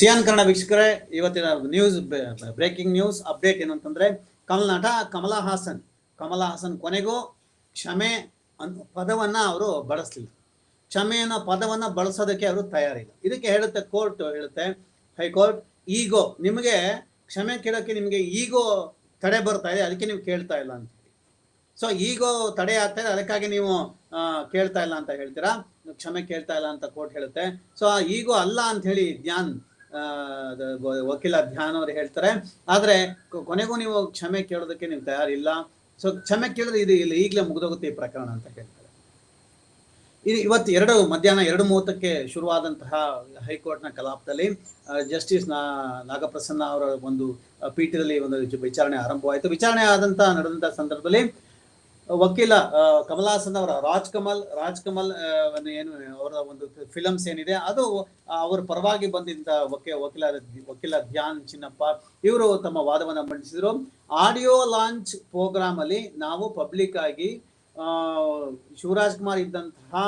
Xi'an Kannada ವೀಕ್ಷಕರೇ, ಇವತ್ತಿನ news breaking news update ಏನು ಅಂತಂದ್ರೆ ಕಮಲ್ ನಟ ಕಮಲಾ ಹಾಸನ್ ಕಮಲಾ ಹಾಸನ್ ಕೊನೆಗೂ ಕ್ಷಮೆ ಅನ್, ಪದವನ್ನ ಅವರು ಬಳಸಲಿಲ್ಲ. ಕ್ಷಮೆ ಅನ್ನೋ ಪದವನ್ನ ಬಳಸೋದಕ್ಕೆ ಅವರು ತಯಾರಿಲ್ಲ. ಇದಕ್ಕೆ ಹೇಳುತ್ತೆ ಕೋರ್ಟ್ ಹೇಳುತ್ತೆ, ಹೈಕೋರ್ಟ್, ಈಗೋ. ನಿಮಗೆ ಕ್ಷಮೆ ಕೇಳೋಕ್ಕೆ ನಿಮಗೆ ಈಗೋ ತಡೆ ಬರ್ತಾ ಇದೆ, ಅದಕ್ಕೆ ನೀವು ಕೇಳ್ತಾ ಇಲ್ಲ ಅಂತ ಸೊ ಈಗೋ ತಡೆ ಆಗ್ತಾ ಇದೆ, ಅದಕ್ಕಾಗಿ ನೀವು ಕೇಳ್ತಾ ಇಲ್ಲ ಅಂತ ಹೇಳ್ತೀರಾ? ಕ್ಷಮೆ ಕೇಳ್ತಾ ಇಲ್ಲ ಅಂತ ಕೋರ್ಟ್ ಹೇಳುತ್ತೆ. ಸೊ ಈಗೋ ಅಲ್ಲ ಅಂತ ಹೇಳಿ ಧ್ಯಾನ್ ವಕೀಲ ಧ್ಯಾನ್ ಅವರು ಹೇಳ್ತಾರೆ. ಆದ್ರೆ ಕೊನೆಗೂ ನೀವು ಕ್ಷಮೆ ಕೇಳೋದಕ್ಕೆ ನೀವು ತಯಾರಿಲ್ಲ. ಸೊ ಕ್ಷಮೆ ಕೇಳಿದ್ರೆ ಇದು ಇಲ್ಲಿ ಈಗಲೇ ಮುಗಿದೋಗುತ್ತೆ ಈ ಪ್ರಕರಣ ಅಂತ ಹೇಳ್ತಾರೆ. ಇದು ಇವತ್ತು ಎರಡು, ಮಧ್ಯಾಹ್ನ ಎರಡು ಮೂವತ್ತಕ್ಕೆ ಶುರುವಾದಂತಹ ಹೈಕೋರ್ಟ್ನ ಕಲಾಪದಲ್ಲಿ ಜಸ್ಟಿಸ್ ನಾಗಪ್ರಸನ್ನ ಅವರ ಒಂದು ಪೀಠದಲ್ಲಿ ಒಂದು ವಿಚಾರಣೆ ಆರಂಭವಾಯಿತು. ವಿಚಾರಣೆ ಆದಂತಹ ನಡೆದಂತಹ ಸಂದರ್ಭದಲ್ಲಿ ವಕೀಲ ಕಮಲಾಸನ್ ಅವರ ರಾಜ್ ಕಮಲ್ ರಾಜ್ ಕಮಲ್ ಆ, ಏನು ಅವರ ಒಂದು ಫಿಲಮ್ಸ್ ಏನಿದೆ ಅದು ಅವರ ಪರವಾಗಿ ಬಂದಿದ್ದ ವಕೀಲ ವಕೀಲ ಧ್ಯಾನ್ ಚಿನ್ನಪ್ಪ ಇವರು ತಮ್ಮ ವಾದವನ್ನು ಮಂಡಿಸಿದ್ರು. ಆಡಿಯೋ ಲಾಂಚ್ ಪ್ರೋಗ್ರಾಮ್ ಅಲ್ಲಿ ನಾವು ಪಬ್ಲಿಕ್ ಆಗಿ ಶಿವರಾಜ್ ಕುಮಾರ್ ಇದ್ದಂತಹ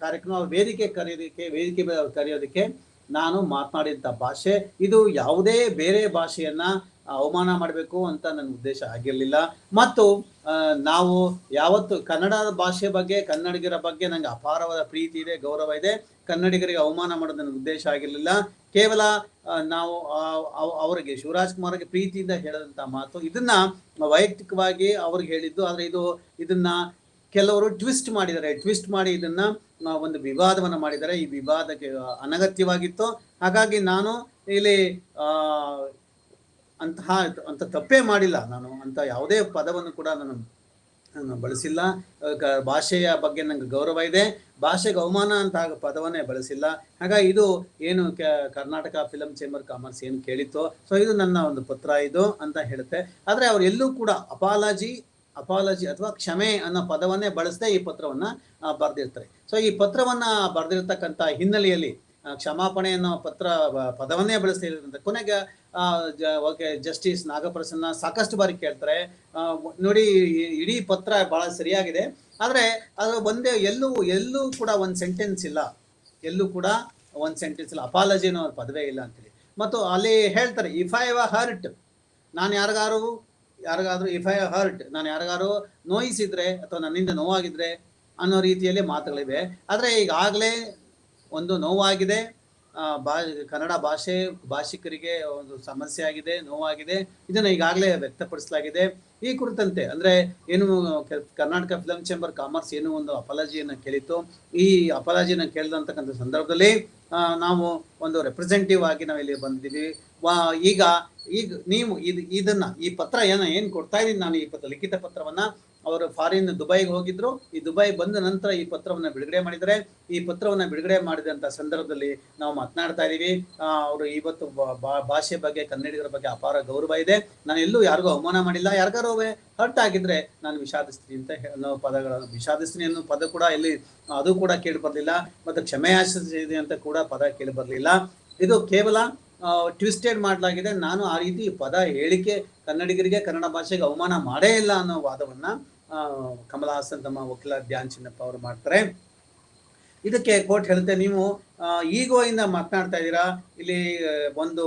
ಕಾರ್ಯಕ್ರಮ ವೇದಿಕೆ ಕರೆಯೋದಕ್ಕೆ ವೇದಿಕೆ ಕರೆಯೋದಕ್ಕೆ ನಾನು ಮಾತನಾಡಿದಂಥ ಭಾಷೆ ಇದು ಯಾವುದೇ ಬೇರೆ ಭಾಷೆಯನ್ನ ಅವಮಾನ ಮಾಡಬೇಕು ಅಂತ ನನ್ನ ಉದ್ದೇಶ ಆಗಿರಲಿಲ್ಲ. ಮತ್ತು ನಾವು ಯಾವತ್ತು ಕನ್ನಡ ಭಾಷೆ ಬಗ್ಗೆ, ಕನ್ನಡಿಗರ ಬಗ್ಗೆ ನಂಗೆ ಅಪಾರವಾದ ಪ್ರೀತಿ ಇದೆ, ಗೌರವ ಇದೆ. ಕನ್ನಡಿಗರಿಗೆ ಅವಮಾನ ಮಾಡೋದು ನನ್ನ ಉದ್ದೇಶ ಆಗಿರಲಿಲ್ಲ. ಕೇವಲ ನಾವು ಅವರಿಗೆ, ಶಿವರಾಜ್ ಕುಮಾರ್ಗೆ ಪ್ರೀತಿಯಿಂದ ಹೇಳಿದಂಥ ಮಾತು. ಇದನ್ನ ವೈಯಕ್ತಿಕವಾಗಿ ಅವ್ರಿಗೆ ಹೇಳಿದ್ದು, ಆದರೆ ಇದು, ಇದನ್ನ ಕೆಲವರು ಟ್ವಿಸ್ಟ್ ಮಾಡಿದ್ದಾರೆ. ಟ್ವಿಸ್ಟ್ ಮಾಡಿ ಇದನ್ನ ಒಂದು ವಿವಾದವನ್ನು ಮಾಡಿದ್ದಾರೆ. ಈ ವಿವಾದಕ್ಕೆ ಅನಗತ್ಯವಾಗಿತ್ತು. ಹಾಗಾಗಿ ನಾನು ಇಲ್ಲಿ ಅಂತಹ ಅಂತ ತಪ್ಪೇ ಮಾಡಿಲ್ಲ. ನಾನು ಅಂತ ಯಾವುದೇ ಪದವನ್ನು ಕೂಡ ನಾನು ನಾನು ಬಳಸಿಲ್ಲ. ಭಾಷೆಯ ಬಗ್ಗೆ ನನಗೆ ಗೌರವ ಇದೆ. ಭಾಷೆಗೆ ಅವಮಾನ ಅಂತ ಪದವನ್ನೇ ಬಳಸಿಲ್ಲ. ಹಾಗಾಗಿ ಇದು ಏನು ಕರ್ನಾಟಕ ಫಿಲಂ ಚೇಂಬರ್ ಕಾಮರ್ಸ್ ಏನು ಕೇಳಿತ್ತು, ಸೊ ಇದು ನನ್ನ ಒಂದು ಪತ್ರ ಇದು ಅಂತ ಹೇಳುತ್ತೆ. ಆದರೆ ಅವರು ಎಲ್ಲೂ ಕೂಡ ಅಪಾಲಜಿ ಅಪಾಲಜಿ ಅಥವಾ ಕ್ಷಮೆ ಅನ್ನೋ ಪದವನ್ನೇ ಬಳಸದೆ ಈ ಪತ್ರವನ್ನ ಬರೆದಿರ್ತಾರೆ. ಸೊ ಈ ಪತ್ರವನ್ನ ಬರೆದಿರ್ತಕ್ಕಂಥ ಹಿನ್ನೆಲೆಯಲ್ಲಿ ಕ್ಷಮಾಪಣೆ ಅನ್ನೋ ಪತ್ರ ಪದವನ್ನೇ ಬಳಸ್ತಾ ಇರೋದ್ರಿಂದ ಕೊನೆಗೆ ಓಕೆ, ಜಸ್ಟಿಸ್ ನಾಗಪ್ರಸನ್ನ ಸಾಕಷ್ಟು ಬಾರಿ ಕೇಳ್ತಾರೆ. ನೋಡಿ ಇಡೀ ಪತ್ರ ಬಹಳ ಸರಿಯಾಗಿದೆ. ಆದರೆ ಅದು ಒಂದೇ, ಎಲ್ಲೂ ಎಲ್ಲೂ ಕೂಡ ಒಂದು ಸೆಂಟೆನ್ಸ್ ಇಲ್ಲ. ಎಲ್ಲೂ ಕೂಡ ಒಂದು ಸೆಂಟೆನ್ಸ್ ಇಲ್ಲ. ಅಪಾಲಜಿ ಅನ್ನೋ ಪದವೇ ಇಲ್ಲ ಅಂತೇಳಿ ಮತ್ತು ಅಲ್ಲಿ ಹೇಳ್ತಾರೆ ಇಫ್ ಐ ಹರ್ಟ್ ನಾನು ಯಾರಿಗಾರು, ಯಾರಿಗಾದ್ರೂ ಇಫ್ ಐ ಹರ್ಟ್ ನಾನು ಯಾರಿಗಾರು ನೋಯಿಸಿದ್ರೆ ಅಥವಾ ನನ್ನಿಂದ ನೋವಾಗಿದ್ರೆ ಅನ್ನೋ ರೀತಿಯಲ್ಲಿ ಮಾತುಗಳಿವೆ. ಆದರೆ ಈಗಾಗಲೇ ಒಂದು ನೋವಾಗಿದೆ. ಬಾ, ಕನ್ನಡ ಭಾಷೆ ಭಾಷಿಕರಿಗೆ ಒಂದು ಸಮಸ್ಯೆ ಆಗಿದೆ, ನೋವಾಗಿದೆ. ಇದನ್ನು ಈಗಾಗಲೇ ವ್ಯಕ್ತಪಡಿಸಲಾಗಿದೆ. ಈ ಕುರಿತಂತೆ, ಅಂದ್ರೆ ಏನು ಕರ್ನಾಟಕ ಫಿಲಂ ಚೇಂಬರ್ ಕಾಮರ್ಸ್ ಏನು ಒಂದು ಅಪಾಲಜಿಯನ್ನು ಕೇಳಿತು ಈ ಅಪಾಲಜಿಯನ್ನು ಕೇಳಿದಂತಕ್ಕಂಥ ಸಂದರ್ಭದಲ್ಲಿ ನಾವು ಒಂದು ರೆಪ್ರೆಸೆಂಟೇಟಿವ್ ಆಗಿ ನಾವು ಇಲ್ಲಿ ಬಂದಿದ್ದೀವಿ. ಈಗ ಈಗ ನೀವು ಇದು, ಇದನ್ನ, ಈ ಪತ್ರ ಏನ, ಏನ್ ಕೊಡ್ತಾ ಇದ್ದೀನಿ ನಾನು ಈ ಪತ್ರ, ಲಿಖಿತ ಪತ್ರವನ್ನ ಅವರು ಫಾರಿನ್ ದುಬೈಗೆ ಹೋಗಿದ್ರು. ಈ ದುಬೈ ಬಂದ ನಂತರ ಈ ಪತ್ರವನ್ನು ಬಿಡುಗಡೆ ಮಾಡಿದರೆ ಈ ಪತ್ರವನ್ನು ಬಿಡುಗಡೆ ಮಾಡಿದಂಥ ಸಂದರ್ಭದಲ್ಲಿ ನಾವು ಮಾತನಾಡ್ತಾ ಇದ್ದೀವಿ ಅವರು ಇವತ್ತು ಭಾಷೆ ಬಗ್ಗೆ, ಕನ್ನಡಿಗರ ಬಗ್ಗೆ ಅಪಾರ ಗೌರವ ಇದೆ. ನಾನು ಎಲ್ಲೂ ಯಾರಿಗೂ ಅವಮಾನ ಮಾಡಿಲ್ಲ. ಯಾರಿಗಾರು ಹರ್ಟ್ ಆಗಿದ್ರೆ ನಾನು ವಿಷಾದಿಸ್ತೀನಿ ಅಂತ ಅನ್ನೋ ಪದಗಳನ್ನು ವಿಷಾದಿಸ್ತೀನಿ ಅನ್ನೋ ಪದ ಕೂಡ ಇಲ್ಲಿ, ಅದು ಕೂಡ ಕೇಳಿ ಬರಲಿಲ್ಲ. ಮತ್ತು ಕ್ಷಮೆಯಾಚಿಸಿದೆ ಅಂತ ಕೂಡ ಪದ ಕೇಳಿ ಬರಲಿಲ್ಲ. ಇದು ಕೇವಲ ಟ್ವಿಸ್ಟೆಡ್ ಮಾಡಲಾಗಿದೆ. ನಾನು ಆ ರೀತಿ ಪದ ಹೇಳಿಕೆ ಕನ್ನಡಿಗರಿಗೆ, ಕನ್ನಡ ಭಾಷೆಗೆ ಅವಮಾನ ಮಾಡೇ ಇಲ್ಲ ಅನ್ನೋ ವಾದವನ್ನ ಕಮಲ ಹಾಸನ್ ತಮ್ಮ ವಕೀಲ ಧ್ಯಾನ್ ಚಿನ್ನಪ್ಪ ಅವರು ಮಾಡ್ತಾರೆ. ಇದಕ್ಕೆ ಕೋರ್ಟ್ ಹೇಳುತ್ತೆ, ನೀವು ಈಗೋ ಇಂದ ಮಾತನಾಡ್ತಾ ಇದ್ದೀರಾ? ಇಲ್ಲಿ ಒಂದು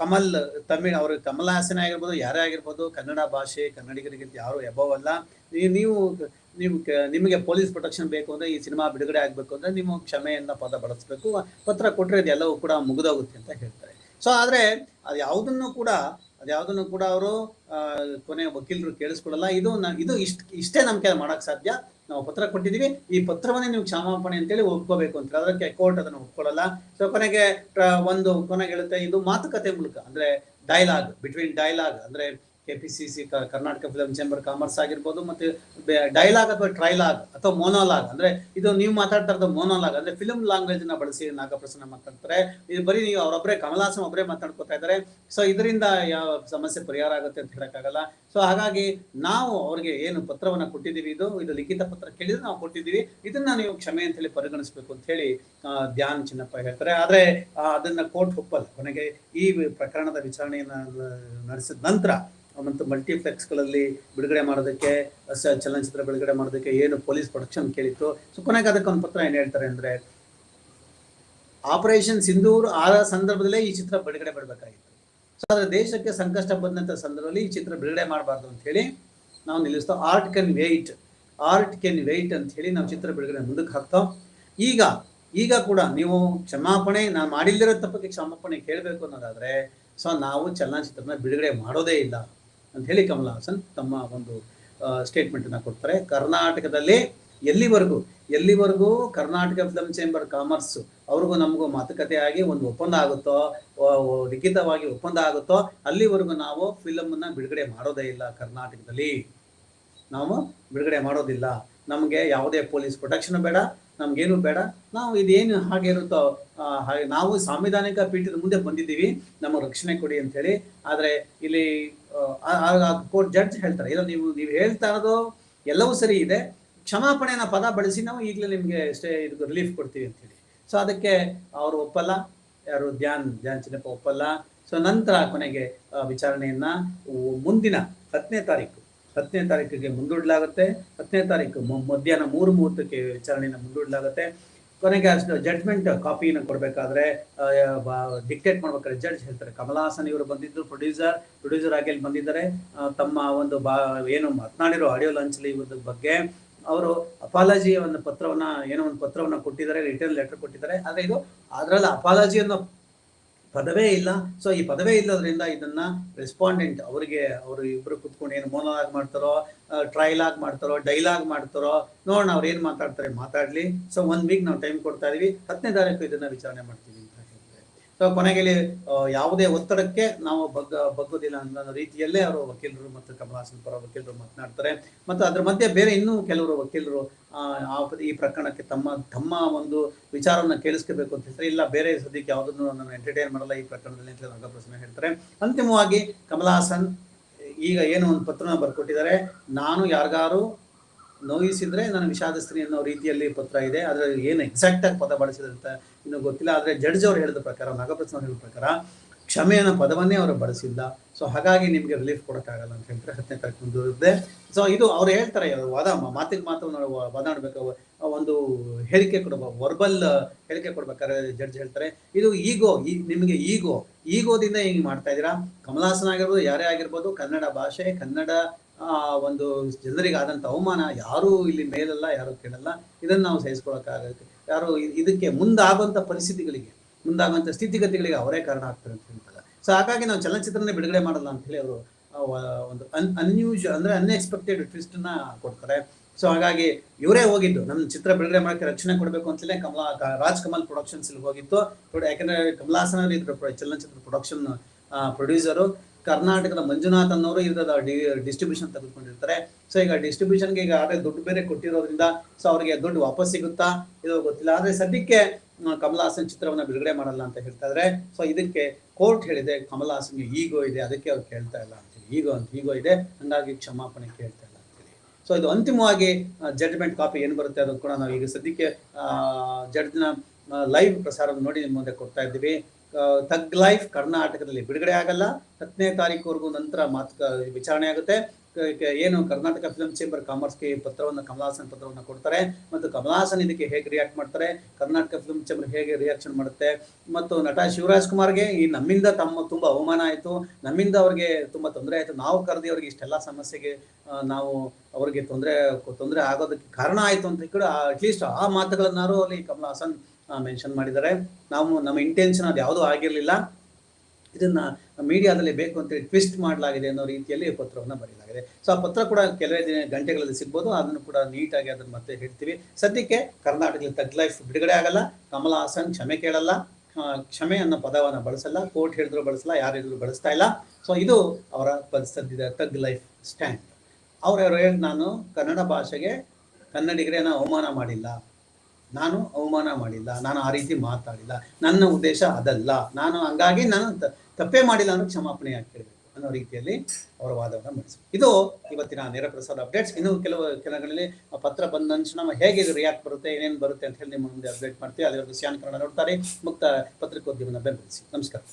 ಕಮಲ್ ತಮಿಳ್, ಅವರು ಕಮಲ್ ಹಾಸನ್ ಆಗಿರ್ಬೋದು, ಯಾರೇ ಆಗಿರ್ಬೋದು, ಕನ್ನಡ ಭಾಷೆ, ಕನ್ನಡಿಗರಿಗಿಂತ ಯಾರು ಎಬವ್ ಅಲ್ಲ. ನೀವು ನೀವು ನಿಮಗೆ ಪೊಲೀಸ್ ಪ್ರೊಟೆಕ್ಷನ್ ಬೇಕು ಅಂದ್ರೆ ಈ ಸಿನಿಮಾ ಬಿಡುಗಡೆ ಆಗ್ಬೇಕು ಅಂದ್ರೆ ನೀವು ಕ್ಷಮೆಯನ್ನ ಪದ ಬಳಸಬೇಕು. ಪತ್ರ ಕೊಟ್ರೆ ಇದೆಲ್ಲವೂ ಕೂಡ ಮುಗಿದೋಗುತ್ತೆ ಅಂತ ಹೇಳ್ತಾರೆ. ಸೊ ಆದ್ರೆ ಅದು ಯಾವುದನ್ನು ಕೂಡ ಅದ್ಯಾವುದನ್ನು ಕೂಡ ಅವರು ಕೊನೆ ವಕೀಲರು ಕೇಳಿಸ್ಕೊಡಲ್ಲ ಇದು ಇದು ಇಷ್ಟ, ಇಷ್ಟೇ ನಮ್ಮ ಮಾಡಕ್ ಸಾಧ್ಯ. ನಾವು ಪತ್ರ ಕೊಟ್ಟಿದೀವಿ ಈ ಪತ್ರವನ್ನೇ ನೀವು ಕ್ಷಮಾಪಣೆ ಅಂತೇಳಿ ಒಪ್ಕೋಬೇಕು ಅಂತ ಅದಕ್ಕೆ ಕೋರ್ಟ್ ಅದನ್ನು ಒಪ್ಕೊಳ್ಳಲ್ಲ. ಸೊ ಕೊನೆಗೆ ಒಂದು ಕೊನೆಗೆ ಹೇಳುತ್ತೆ, ಇದು ಮಾತುಕತೆ ಮೂಲಕ, ಅಂದ್ರೆ ಡೈಲಾಗ್ ಬಿಟ್ವೀನ್ ಡೈಲಾಗ್ ಅಂದ್ರೆ K P C C Karnataka film chamber commerce ಆಗಿರ್ಬೋದು ಮತ್ತೆ ಡೈಲಾಗ್ ಅಥವಾ ಟ್ರೈಲಾಗ್ ಅಥವಾ ಮೋನೋಲಾಗ್ ಅಂದ್ರೆ ಇದು ನೀವು ಮಾತಾಡ್ತಾ ಇರೋದು ಮೋನೋಲಾಗ್ ಅಂದ್ರೆ ಫಿಲಮ್ ಲ್ಯಾಂಗ್ವೇಜ್ನ ಬಳಸಿ ನಾಗಪ್ರಸನ್ನ ಮಾತಾಡ್ತಾರೆ. ಇದು ಬರೀ ನೀವು ಅವರೊಬ್ಬರೇ ಕಮಲಾಸನ್ ಒಬ್ಬರೇ ಮಾತಾಡ್ಕೊತಾ ಇದ್ದಾರೆ. ಸೊ ಇದರಿಂದ ಯಾವ ಸಮಸ್ಯೆ ಪರಿಹಾರ ಆಗುತ್ತೆ ಅಂತ ಹೇಳೋಕ್ಕಾಗಲ್ಲ. ಸೊ ಹಾಗಾಗಿ ನಾವು ಅವ್ರಿಗೆ ಏನು ಪತ್ರವನ್ನ ಕೊಟ್ಟಿದ್ದೀವಿ, ಇದು ಇದು ಲಿಖಿತ ಪತ್ರ ಕೇಳಿದ್ರೆ ನಾವು ಕೊಟ್ಟಿದ್ದೀವಿ. ಇದನ್ನ ನೀವು ಕ್ಷಮೆ ಅಂತ ಹೇಳಿ ಪರಿಗಣಿಸಬೇಕು ಅಂತ ಹೇಳಿ ಧ್ಯಾನ್ ಚಿನ್ನಪ್ಪ ಹೇಳ್ತಾರೆ. ಆದ್ರೆ ಅದನ್ನ ಕೋರ್ಟ್ ಒಪ್ಪಲ್ಲ. ಕೊನೆಗೆ ಈ ಪ್ರಕರಣದ ವಿಚಾರಣೆಯನ್ನು ನಡೆಸಿದ ನಂತರ ಮತ್ತು ಮಲ್ಟಿಪ್ಲೆಕ್ಸ್ಗಳಲ್ಲಿ ಬಿಡುಗಡೆ ಮಾಡೋದಕ್ಕೆ ಚಲನಚಿತ್ರ ಬಿಡುಗಡೆ ಮಾಡೋದಕ್ಕೆ ಏನು ಪೊಲೀಸ್ ಪ್ರೊಟೆಕ್ಷನ್ ಕೇಳಿತ್ತು. ಸೊ ಕೊನೆಗೆ ಅದಕ್ಕೆ ಒಂದು ಪತ್ರ ಏನು ಹೇಳ್ತಾರೆ ಅಂದ್ರೆ ಆಪರೇಷನ್ ಸಿಂಧೂರ್ ಆ ಸಂದರ್ಭದಲ್ಲೇ ಈ ಚಿತ್ರ ಬಿಡುಗಡೆ ಮಾಡಬೇಕಾಗಿತ್ತು. ಸೊ ಆದರೆ ದೇಶಕ್ಕೆ ಸಂಕಷ್ಟ ಬಂದಂಥ ಸಂದರ್ಭದಲ್ಲಿ ಈ ಚಿತ್ರ ಬಿಡುಗಡೆ ಮಾಡಬಾರ್ದು ಅಂತ ಹೇಳಿ ನಾವು ನಿಲ್ಲಿಸ್ತೋ art can wait art can wait ಅಂತ ಹೇಳಿ ನಾವು ಚಿತ್ರ ಬಿಡುಗಡೆ ಮುಂದಕ್ಕೆ ಹಾಕ್ತೋ, ಈಗ ಈಗ ಕೂಡ ನೀವು ಕ್ಷಮಾಪಣೆ, ನಾನು ಮಾಡಿಲ್ಲದಿರೋ ತಪ್ಪಕ್ಕೆ ಕ್ಷಮಾಪಣೆ ಕೇಳಬೇಕು ಅನ್ನೋದಾದ್ರೆ, ಸೊ, ನಾವು ಚಲನಚಿತ್ರನ ಬಿಡುಗಡೆ ಮಾಡೋದೇ ಇಲ್ಲ. ಅಂತ ಹೇಳಿ ಕಮಲ್ ಹಾಸನ್ ತಮ್ಮ ಒಂದು ಸ್ಟೇಟ್ಮೆಂಟ್ ಅನ್ನ ಕೊಡ್ತಾರೆ. ಕರ್ನಾಟಕದಲ್ಲಿ ಎಲ್ಲಿವರೆಗೂ ಎಲ್ಲಿವರೆಗೂ ಕರ್ನಾಟಕ ಫಿಲಮ್ ಚೇಂಬರ್ ಕಾಮರ್ಸ್ ಅವ್ರಿಗೂ ನಮಗೂ ಮಾತುಕತೆ ಆಗಿ ಒಂದು ಒಪ್ಪಂದ ಆಗುತ್ತೋ ಲಿಖಿತವಾಗಿ ಒಪ್ಪಂದ ಆಗುತ್ತೋ, ಅಲ್ಲಿವರೆಗೂ ನಾವು ಫಿಲಮ್ ಅನ್ನ ಬಿಡುಗಡೆ ಮಾಡೋದೇ ಇಲ್ಲ ಕರ್ನಾಟಕದಲ್ಲಿ. ನಾವು ಬಿಡುಗಡೆ ಮಾಡೋದಿಲ್ಲ. ನಮಗೆ ಯಾವುದೇ ಪೊಲೀಸ್ ಪ್ರೊಟೆಕ್ಷನ್ ಬೇಡ, ನಮ್ಗೇನು ಬೇಡ. ನಾವು ಇದೇನು ಹಾಗೆ ಇರುತ್ತೋ ಹಾಗೆ ನಾವು ಸಾಂವಿಧಾನಿಕ ಪೀಠದ ಮುಂದೆ ಬಂದಿದ್ದೀವಿ, ನಮಗೆ ರಕ್ಷಣೆ ಕೊಡಿ ಅಂತ ಹೇಳಿ. ಆದ್ರೆ ಇಲ್ಲಿ ಕೋರ್ಟ್ ಜಡ್ಜ್ ಹೇಳ್ತಾರೆ. ಇಲ್ಲ ನೀವು ನೀವು ಹೇಳ್ತಾ ಇರೋದು ಎಲ್ಲವೂ ಸರಿ ಇದೆ. ಕ್ಷಮಾಪಣೆನ ಪದ ಬಳಸಿ ನಾವು ಈಗಲೇ ನಿಮಗೆ ಸ್ಟೇ ಇದು ರಿಲೀಫ್ ಕೊಡ್ತೀವಿ ಅಂತ ಹೇಳಿ. ಸೊ ಅದಕ್ಕೆ ಅವರು ಒಪ್ಪಲ್ಲ, ಯಾರು ಧ್ಯಾನ್ ಧ್ಯಾನ್ ಚಿನ್ನಪ್ಪ ಒಪ್ಪಲ್ಲ. ಸೊ ನಂತರ ಕೊನೆಗೆ ವಿಚಾರಣೆಯನ್ನ ಮುಂದಿನ ಹತ್ತನೇ ತಾರೀಕು. ಹತ್ತನೇ ತಾರೀಕಿಗೆ ಮುಂದೂಡಲಾಗುತ್ತೆ. ಹತ್ತನೇ ತಾರೀಕು ಮಧ್ಯಾಹ್ನ ಮೂರು ಮೂವತ್ತಕ್ಕೆ ವಿಚಾರಣೆಯನ್ನು ಮುಂದೂಡಲಾಗುತ್ತೆ. ಕೊನೆಗೆ ಅಷ್ಟು ಜಡ್ಜ್ಮೆಂಟ್ ಕಾಪಿನ ಕೊಡಬೇಕಾದ್ರೆ ಡಿಕ್ಟೇಟ್ ಮಾಡ್ಬೇಕಾದ್ರೆ ಜಡ್ಜ್ ಹೇಳ್ತಾರೆ. ಕಮಲ್ ಹಾಸನ್ ಇವರು ಬಂದಿದ್ದು ಪ್ರೊಡ್ಯೂಸರ್ ಪ್ರೊಡ್ಯೂಸರ್ ಆಗಿ ಬಂದಿದ್ದಾರೆ. ತಮ್ಮ ಒಂದು ಬಾ, ಏನು ಮಾತನಾಡಿರೋ ಆಡಿಯೋ ಲಾಂಚಲ್ಲಿ ಇವ್ರ ಬಗ್ಗೆ ಅವರು ಅಪಾಲಜಿ ಒಂದು ಪತ್ರವನ್ನ, ಏನೋ ಒಂದು ಪತ್ರವನ್ನ ಕೊಟ್ಟಿದ್ದಾರೆ ರಿಟರ್ನ್ ಲೆಟರ್ ಕೊಟ್ಟಿದ್ದಾರೆ. ಆದ್ರೆ ಇದು ಅದರಲ್ಲಿ ಅಪಾಲಜಿ ಅನ್ನೋ ಪದವೇ ಇಲ್ಲ. ಸೊ ಈ ಪದವೇ ಇಲ್ಲದ್ರಿಂದ ಇದನ್ನ ರೆಸ್ಪಾಂಡೆಂಟ್ ಅವರಿಗೆ, ಅವರು ಇಬ್ರು ಕುತ್ಕೊಂಡು ಏನು ಮೋನಲಾಗ್ ಮಾಡ್ತಾರೋ ಟ್ರೈಲಾಗ್ ಮಾಡ್ತಾರೋ ಡೈಲಾಗ್ ಮಾಡ್ತಾರೋ, ನೋಡೋಣ ಅವ್ರು ಏನು ಮಾತಾಡ್ತಾರೆ ಮಾತಾಡ್ಲಿ. ಸೊ ಒಂದ್ ವೀಕ್ ನಾವು ಟೈಮ್ ಕೊಡ್ತಾ ಇದೀವಿ. ಹತ್ತನೇ ತಾರೀಕು ಇದನ್ನ ವಿಚಾರಣೆ ಮಾಡ್ತೀವಿ. ಸೊ ಕೊನೆಗೆ ಯಾವುದೇ ಒತ್ತಡಕ್ಕೆ ನಾವು ಬಗ್ಗ ಬಗ್ಗೋದಿಲ್ಲ ಅನ್ನೋ ರೀತಿಯಲ್ಲೇ ಅವರು ವಕೀಲರು ಮತ್ತು ಕಮಲ್ ಹಾಸನ್ ಪರ ವಕೀಲರು ಮಾತನಾಡ್ತಾರೆ. ಮತ್ತು ಅದ್ರ ಮಧ್ಯೆ ಬೇರೆ ಇನ್ನೂ ಕೆಲವರು ವಕೀಲರು ಆ, ಈ ಪ್ರಕರಣಕ್ಕೆ ತಮ್ಮ ತಮ್ಮ ಒಂದು ವಿಚಾರವನ್ನು ಕೇಳಿಸ್ಕೋಬೇಕು ಅಂತ ಹೇಳ್ತಾರೆ. ಇಲ್ಲ ಬೇರೆ ಸದ್ಯಕ್ಕೆ ಯಾವುದನ್ನು ನಾನು ಎಂಟರ್ಟೈನ್ ಮಾಡಲ್ಲ ಈ ಪ್ರಕರಣದಲ್ಲಿ ಅಂತ ಪ್ರಶ್ನೆ ಹೇಳ್ತಾರೆ. ಅಂತಿಮವಾಗಿ ಕಮಲ್ ಹಾಸನ್ ಈಗ ಏನು ಒಂದು ಪತ್ರನ ಬರ್ಕೊಟ್ಟಿದ್ದಾರೆ. ನಾನು ಯಾರಿಗಾರು ನೋಯಿಸಿದ್ರೆ ನಾನು ವಿಷಾದಿಸ್ತೀನಿ ಅನ್ನೋ ರೀತಿಯಲ್ಲಿ ಪತ್ರ ಇದೆ. ಆದರೆ ಏನು ಎಕ್ಸಾಕ್ಟ್ ಆಗಿ ಪದ ಬಳಸಿದಂತ ಇನ್ನೂ ಗೊತ್ತಿಲ್ಲ. ಆದ್ರೆ ಜಡ್ಜ್ ಅವ್ರು ಹೇಳಿದ ಪ್ರಕಾರ ನಾಗಪ್ರಸನ್ನ ಹೇಳಿದ ಪ್ರಕಾರ ಕ್ಷಮೆ ಅನ್ನೋ ಪದವನ್ನೇ ಅವರು ಬಳಸಿಲ್ಲ. ಸೊ ಹಾಗಾಗಿ ನಿಮಗೆ ರಿಲೀಫ್ ಕೊಡೋಕ್ಕಾಗಲ್ಲ ಅಂತ ಹೇಳ್ತಾರೆ. ಹತ್ತನೇ ತಾರೀಕು ಮುಂದುವರಿದೆ ಸೊ ಇದು ಅವ್ರು ಹೇಳ್ತಾರೆ ವಾದ ಮಾತಿಗೆ ಮಾತು ನಾವು ವಾದಾಡ್ಬೇಕು ಒಂದು ಹೇಳಿಕೆ ಕೊಡಬೇಕು ವರ್ಬಲ್ ಹೇಳಿಕೆ ಕೊಡ್ಬೇಕಾದ್ರೆ ಜಡ್ಜ್ ಹೇಳ್ತಾರೆ. ಇದು ಈಗೋ ಈ, ನಿಮಗೆ ಈಗೋ ಈಗೋದಿಂದ ಹಿಂಗ್ ಮಾಡ್ತಾ ಇದ್ದೀರಾ? ಕಮಲಾಸನ ಆಗಿರ್ಬೋದು, ಯಾರೇ ಆಗಿರ್ಬೋದು, ಕನ್ನಡ ಭಾಷೆ, ಕನ್ನಡ ಆ, ಒಂದು ಜನರಿಗೆ ಆದಂತ ಅವಮಾನ ಯಾರು ಇಲ್ಲಿ ಮೇಲಲ್ಲ ಯಾರು ಕೇಳಲ್ಲ. ಇದನ್ನ ನಾವು ಸಹಿಸ್ಕೊಳಕ್ಕಾಗುತ್ತೆ ಯಾರು ಇದಕ್ಕೆ ಮುಂದಾಗುವಂತ ಪರಿಸ್ಥಿತಿಗಳಿಗೆ ಮುಂದಾಗುವಂತ ಸ್ಥಿತಿಗತಿಗಳಿಗೆ ಅವರೇ ಕಾರಣ ಆಗ್ತಾರೆ ಅಂತ ಹೇಳ್ತಾರೆ. ಸೊ ಹಾಗಾಗಿ ನಾವು ಚಲನಚಿತ್ರನೇ ಬಿಡುಗಡೆ ಮಾಡಲ್ಲ ಅಂತ ಹೇಳಿ ಅವರು ಒಂದು ಅನ್ ಅನ್ಯೂಜ್ ಅಂದ್ರೆ ಅನ್ಎಕ್ಸ್ಪೆಕ್ಟೆಡ್ ಟ್ವಿಸ್ಟ್ನ ಕೊಡ್ತಾರೆ. ಸೊ ಹಾಗಾಗಿ ಇವರೇ ಹೋಗಿದ್ದು. ನಮ್ಮ ಚಿತ್ರ ಬಿಡುಗಡೆ ಮಾಡಕ್ಕೆ ರಕ್ಷಣೆ ಕೊಡಬೇಕು ಅಂತಲೇ ಕಮಲಾ ರಾಜ್ ಕಮಲ್ ಪ್ರೊಡಕ್ಷನ್ಸ್ ಹೋಗಿತ್ತು. ಯಾಕಂದ್ರೆ ಕಮಲಾಸನ ಇದ್ರ ಚಲನಚಿತ್ರ ಪ್ರೊಡಕ್ಷನ್ ಪ್ರೊಡ್ಯೂಸರು ಕರ್ನಾಟಕದ ಮಂಜುನಾಥ್ ಅನ್ನೋರು ಇದ್ರ ಡಿಸ್ಟ್ರಿಬ್ಯೂಷನ್ ತೆಗೆದುಕೊಂಡಿರ್ತಾರೆ. ಸೊ ಈಗ ಡಿಸ್ಟ್ರಿಬ್ಯೂಷನ್ಗೆ ಈಗ ಆದ್ರೆ ದುಡ್ಡು ಬೇರೆ ಕೊಟ್ಟಿರೋದ್ರಿಂದ ಸೊ ಅವರಿಗೆ ದುಡ್ಡು ವಾಪಸ್ ಸಿಗುತ್ತಾ? ಇದು ಗೊತ್ತಿಲ್ಲ. ಆದ್ರೆ ಸದ್ಯಕ್ಕೆ ಕಮಲ್ ಹಾಸನ್ ಚಿತ್ರವನ್ನ ಬಿಡುಗಡೆ ಮಾಡಲ್ಲ ಅಂತ ಹೇಳ್ತಾ ಇದ್ರೆ. ಸೊ ಇದಕ್ಕೆ ಕೋರ್ಟ್ ಹೇಳಿದೆ ಕಮಲ್ ಹಾಸನ್ಗೆ ಈಗೋ ಇದೆ. ಅದಕ್ಕೆ ಅವ್ರು ಕೇಳ್ತಾ ಇಲ್ಲ ಅಂತೇಳಿ ಈಗೋ ಅಂತ, ಈಗೋ ಇದೆ. ಹಂಗಾಗಿ ಕ್ಷಮಾಪಣೆ ಕೇಳ್ತಾ ಇಲ್ಲ ಅಂತೇಳಿ ಸೊ ಇದು ಅಂತಿಮವಾಗಿ ಜಡ್ಜ್ಮೆಂಟ್ ಕಾಪಿ ಏನು ಬರುತ್ತೆ ಅದನ್ನು ಕೂಡ ನಾವು ಈಗ ಸದ್ಯಕ್ಕೆ ಜಡ್ಜ್ನ ಲೈವ್ ಪ್ರಸಾರವನ್ನು ನೋಡಿ ನಿಮ್ಮ ಮುಂದೆ ಕೊಡ್ತಾ ಇದ್ದೀವಿ. ತಗ್ ಲೈಫ್ ಕರ್ನಾಟಕದಲ್ಲಿ ಬಿಡುಗಡೆ ಆಗಲ್ಲ. ಹತ್ತನೇ ತಾರೀಕುವರೆಗೂ ನಂತರ ಮಾತು ವಿಚಾರಣೆ ಆಗುತ್ತೆ. ಏನು ಕರ್ನಾಟಕ ಫಿಲ್ಮ್ ಚೇಂಬರ್ ಕಾಮರ್ಸ್ಗೆ ಪತ್ರವನ್ನು ಕಮಲಾಸನ್ ಪತ್ರವನ್ನು ಕೊಡ್ತಾರೆ. ಮತ್ತು ಕಮಲಾಸನ್ ಇದಕ್ಕೆ ಹೇಗೆ ರಿಯಾಕ್ಟ್ ಮಾಡ್ತಾರೆ? ಕರ್ನಾಟಕ ಫಿಲ್ಮ್ ಚೇಂಬರ್ ಹೇಗೆ ರಿಯಾಕ್ಷನ್ ಮಾಡುತ್ತೆ? ಮತ್ತು ನಟ ಶಿವರಾಜ್ ಕುಮಾರ್ಗೆ ಈ ನಮ್ಮಿಂದ ತಮ್ಮ ತುಂಬ ಅವಮಾನ ಆಯಿತು. ನಮ್ಮಿಂದ ಅವ್ರಿಗೆ ತುಂಬ ತೊಂದರೆ ಆಯಿತು. ನಾವು ಕರೆದಿ ಅವ್ರಿಗೆ ಇಷ್ಟೆಲ್ಲ ಸಮಸ್ಯೆಗೆ ನಾವು ಅವರಿಗೆ ತೊಂದರೆ ತೊಂದರೆ ಆಗೋದಕ್ಕೆ ಕಾರಣ ಆಯಿತು ಅಂತ ಕೂಡ ಅಟ್ಲೀಸ್ಟ್ ಆ ಮಾತುಗಳನ್ನಾರು ಅಲ್ಲಿ ಕಮಲಾಸನ್ ಮೆನ್ಷನ್ ಮಾಡಿದ್ದಾರೆ. ನಾವು ನಮ್ಮ ಇಂಟೆನ್ಷನ್ ಅದು ಯಾವುದೂ ಆಗಿರಲಿಲ್ಲ. ಇದನ್ನ ಮೀಡಿಯಾದಲ್ಲಿ ಬೇಕು ಅಂತೇಳಿ ಟ್ವಿಸ್ಟ್ ಮಾಡಲಾಗಿದೆ ಅನ್ನೋ ರೀತಿಯಲ್ಲಿ ಪತ್ರವನ್ನು ಬರೆಯಲಾಗಿದೆ. ಸೊ ಆ ಪತ್ರ ಕೂಡ ಕೆಲವೇ ದಿನ ಗಂಟೆಗಳಲ್ಲಿ ಸಿಗ್ಬೋದು. ಅದನ್ನು ಕೂಡ ನೀಟಾಗಿ ಅದನ್ನು ಮತ್ತೆ ಹೇಳ್ತೀವಿ. ಸದ್ಯಕ್ಕೆ ಕರ್ನಾಟಕದಲ್ಲಿ ತಗ್ ಲೈಫ್ ಬಿಡುಗಡೆ ಆಗಲ್ಲ. ಕಮಲ ಹಾಸನ್ ಕ್ಷಮೆ ಕೇಳಲ್ಲ. ಕ್ಷಮೆ ಅನ್ನೋ ಪದವನ್ನು ಬಳಸಲ್ಲ. ಕೋರ್ಟ್ ಹೇಳಿದ್ರು ಬಳಸಲ್ಲ, ಯಾರು ಹೇಳಿದ್ರು ಬಳಸ್ತಾ ಇಲ್ಲ. ಸೊ ಇದು ಅವರ ಸದ್ಯದ ತಗ್ ಲೈಫ್ ಸ್ಟ್ಯಾಂಡ್ ಅವರವರು ನಾನು ಕನ್ನಡ ಭಾಷೆಗೆ ಕನ್ನಡಿಗರೇನ ಅವಮಾನ ಮಾಡಿಲ್ಲ. ನಾನು ಅವಮಾನ ಮಾಡಿಲ್ಲ, ನಾನು ಆ ರೀತಿ ಮಾತಾಡಿಲ್ಲ, ನನ್ನ ಉದ್ದೇಶ ಅದಲ್ಲ, ನಾನು ಹಂಗಾಗಿ ನಾನು ತಪ್ಪೇ ಮಾಡಿಲ್ಲ ಅನ್ನೋ ಕ್ಷಮಾಪಣೆ ಹಾಕಿರ್ಬೇಕು ಅನ್ನೋ ರೀತಿಯಲ್ಲಿ ಅವರ ವಾದವನ್ನು ಮಂಡಿಸಿದ್ರು ಇದು ಇವತ್ತಿನ ನೇರಪ್ರಸಾದ ಅಪ್ಡೇಟ್ಸ್ ಇನ್ನು ಕೆಲವು ಕೆಲಗಳಲ್ಲಿ ಆ ಪತ್ರ ಬಂದ ನಾವು ಹೇಗೆ ರಿಯಾಕ್ಟ್ ಬರುತ್ತೆ, ಏನೇನು ಬರುತ್ತೆ ಅಂತ ಹೇಳಿ ನಿಮ್ಮ ಮುಂದೆ ಅಪ್ಡೇಟ್ ಮಾಡ್ತೀವಿ. ಅದರ ಸ್ಯಾನ್ ಕನ್ನಡ ನೋಡ್ತಾರೆ. ಮುಕ್ತ ಪತ್ರಿಕೋದ್ಯಮನ ಬೆಂಬಲಿಸಿ. ನಮಸ್ಕಾರ.